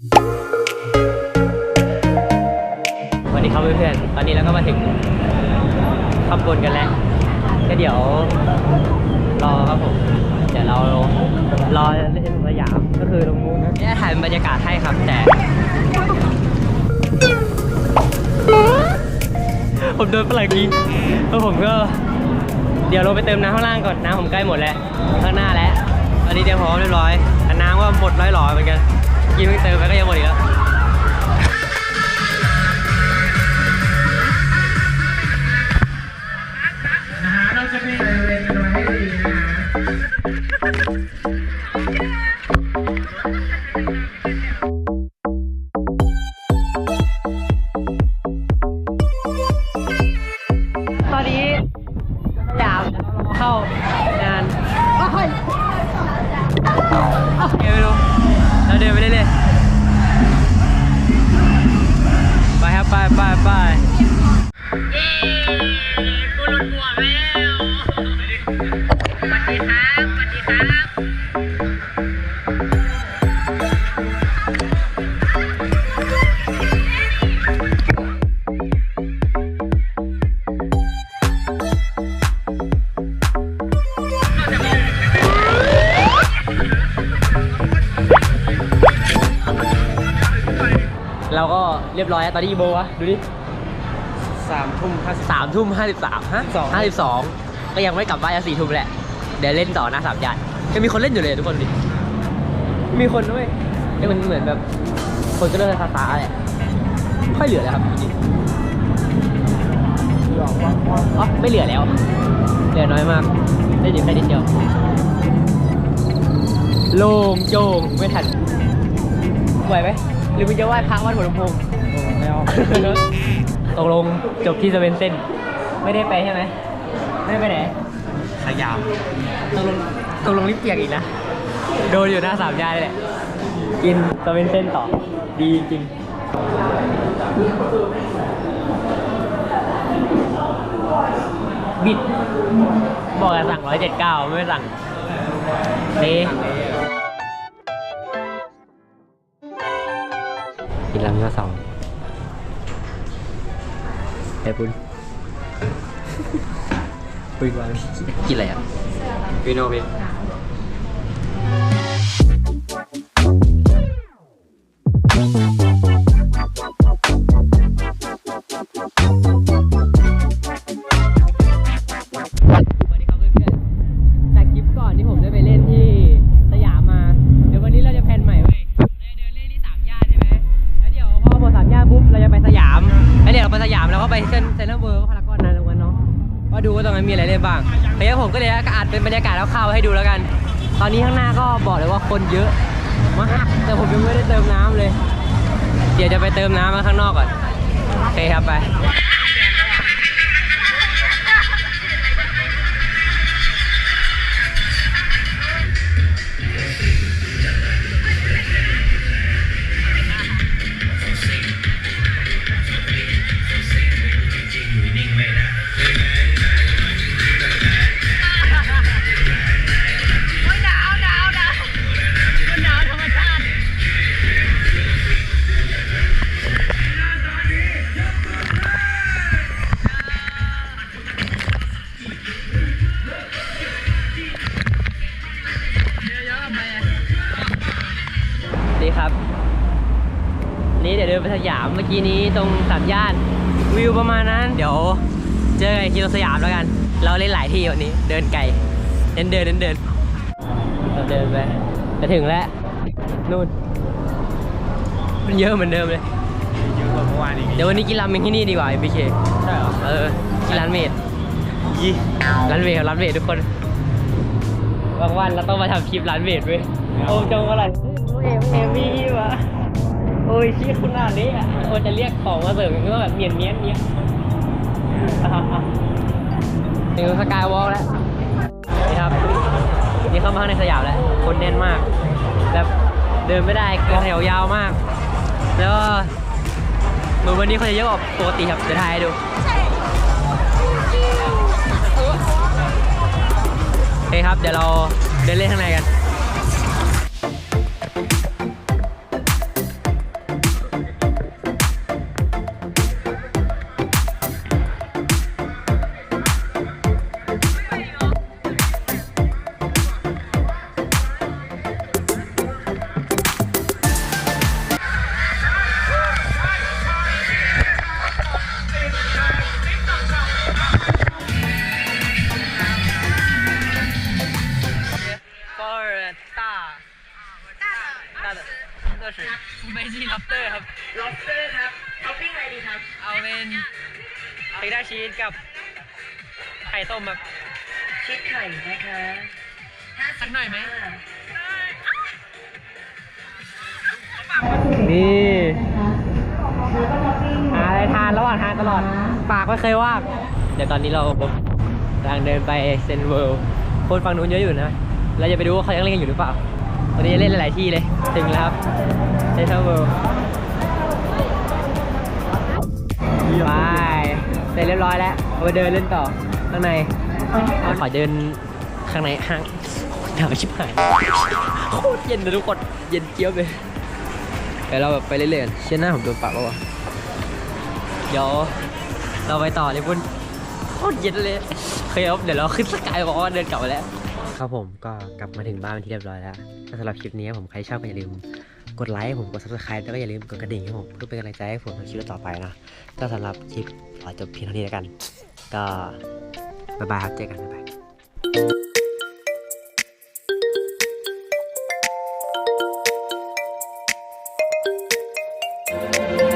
สวัสดีครับเพื่อนๆตอนนี้เราก็มาถึงขบวนกันแล้วก็เดี๋ยวรอครับผมเดี๋ยวเรารอเล่นสยามก็คือตรงนู้นนะเนี่ยถ่ายเป็นบรรยากาศให้ครับแต่ ผมโดนฝรั่งยิงแล้วผมก็เดี๋ยวลงไปเติมน้ำข้างล่างก่อนน้ำผมใกล้หมดแล้วข้างหน้าแล้วตอนนี้เตรียมพร้อมเรียบร้อยแต่น้ำก็หมดร้อยหลอเหมือนกัน กินเพิ่งเติมไปก็ยังหมดอีกแล้วนะฮะเราจะมีบริเวณกันไว้ให้ดีนะฮะตอนนี้สยามเข้างานโอ้ยโอเคไม่รู้ เราเดินไปเรื่อยๆไปครับไปไปไป เราก็เรียบร้อยแล้วตอนนี้กี่โมงวะดูดิสามทุ่มสามทุ่มห้าสิบสามฮะห้าสิบสองก็ยังไม่กลับบ้านจะสี่ทุ่มแหละ เดี๋ยวเล่นต่อหน้าสามย่านยังมีคนเล่นอยู่เลยทุกคนดิ มีคนด้วยเอ้ยมันเหมือนแบบ คนก็เลิกซาซาๆแหละไม่ค่อยเหลือแล้วครับจริงๆอ๋อไม่เหลือแล้ว เหลือน้อยมากได้อยู่แค่นิดเดียว โล่งโจงไม่ทันไหวไหม หรือมึงจะไหว้พระวัดหัวลำโพงไม่เอาตกลงจบที่สเวนเซนไม่ได้ไปใช่ไหมไม่ได้ไปไหนสยามตกลงตกลงลิปเปียกอีกนะโดนอยู่หน้าสามย่านเลยแหละกินสเวนเซนต่อ ดีจริงบิดบอกจะสั่งร้อยเจ็ดเก้าไม่สั่งนี่ กินลำก็สองไอ้ปุ้นปุ้นวางกินอะไรอะกินโนพี่ เราไปสยามแล้วก็ไปเซนเซนทรัลเวิร์พารากอนนะทุกคนเนาะว่าดูว่าตรงนั้นมีอะไรได้บ้างเฮ้ยผมก็เลยอัดเป็นบรรยากาศคร่าวๆให้ดูแล้วกัน ตอนนี้ข้างหน้าก็บอกเลยว่าคนเยอะมากแต่ผมยังไม่ได้เติมน้ำเลย เดี๋ยวจะไปเติมน้ำมาข้างนอกก่อนโอเคครับไป ดีครับ นี่เดี๋ยวเดินไปสยามเมื่อกี้นี้ตรงสามย่านวิวประมาณนั้น เดี๋ยวเจอกันอีกทีตรงสยามแล้วกัน เราเล่นหลายที่วันนี้ เดินไกลเดินเดินเดินเดินเราเดินไปจะถึงแล้วนู่นมันเยอะเหมือนเดิมเลยเยอะกว่าเมื่อวานอีกเดี๋ยววันนี้กินราเมงที่นี่ดีกว่า MBK ใช่เหรอเออกินร้านเมดยี่ร้านเวทร้านเวททุกคนบางวันเราต้องมาทำคลิปร้านเวทเว้ยโอ้จงอะไร เอ็มเอวีวะโอ้ยชี้คุณหน้านี้อะโอ้จะเรียกของมาเสร์ฟก็แบบเนียนเนียนเนี้ยถึงสกายวอล์กแล้วนี่ครับนี่เข้ามาข้างในสยามแล้ว คนแน่นมากแบบเดินไม่ได้แถวยาวมาก แล้วเหมือนวันนี้คนจะเยอะกว่าปกติครับเดี๋ยวถ่ายให้ดูโอเคครับ เดี๋ยวเราเดินเล่นข้างในกัน ครับไม่ใช่ล็อบเตอร์ครับ lobster ครับท็อปปิ้งอะไรดีครับ เอาเป็นเทกด้าชีสกับไข่ต้มแบบชีสไข่นะคะ50สักหน่อยไหมค่ะนี่หาอะไรทานระหว่างทานตลอด ปากไม่เคยว่าง เดี๋ยวตอนนี้เรากำลังเดินไปเซนเวิลด์คนฝั่งนู้นเยอะอยู่นะ เราจะไปดูว่าเขายังเล่นกันอยู่หรือเปล่า ตอนนี้เล่นหลายที่เลย ถึงแล้วครับเซนทรัลเวิลด์ไปเสร็จเรียบร้อยแล้วเอาไปเดินเล่นต่อข้างในเอาขอเดินข้างในห้างหนาวชิบหายโคตรเย็นเลยทุกคนเย็นเจี๊ยบเลยเดี๋ยวเราแบบไปเรื่อยๆเชื่อหน้าผมโดนปากแล้ววะเดี๋ยวเราไปต่อเลยพุ่นโคตรเย็นเลยเคครับเดี๋ยวเราขึ้นสกายบอกว่าเดินกลับมาแล้วค ครับผมก็กลับมาถึงบ้านเป็นที่เรียบร้อยแล้วสำหรับคลิปนี้ผมใครชอบก็อย่าลืมกดไลค์ผมกด subscribe แล้วก็อย่าลืมกดกระดิ่งให้ผมเพื่อเป็นกำลังใจให้ผมในคลิปต่อไปนะก็สำหรับคลิปขอจบเพียงเท่านี้แล้วกัน ก็บ๊ายบายครับเจอกันบ๊ายบาย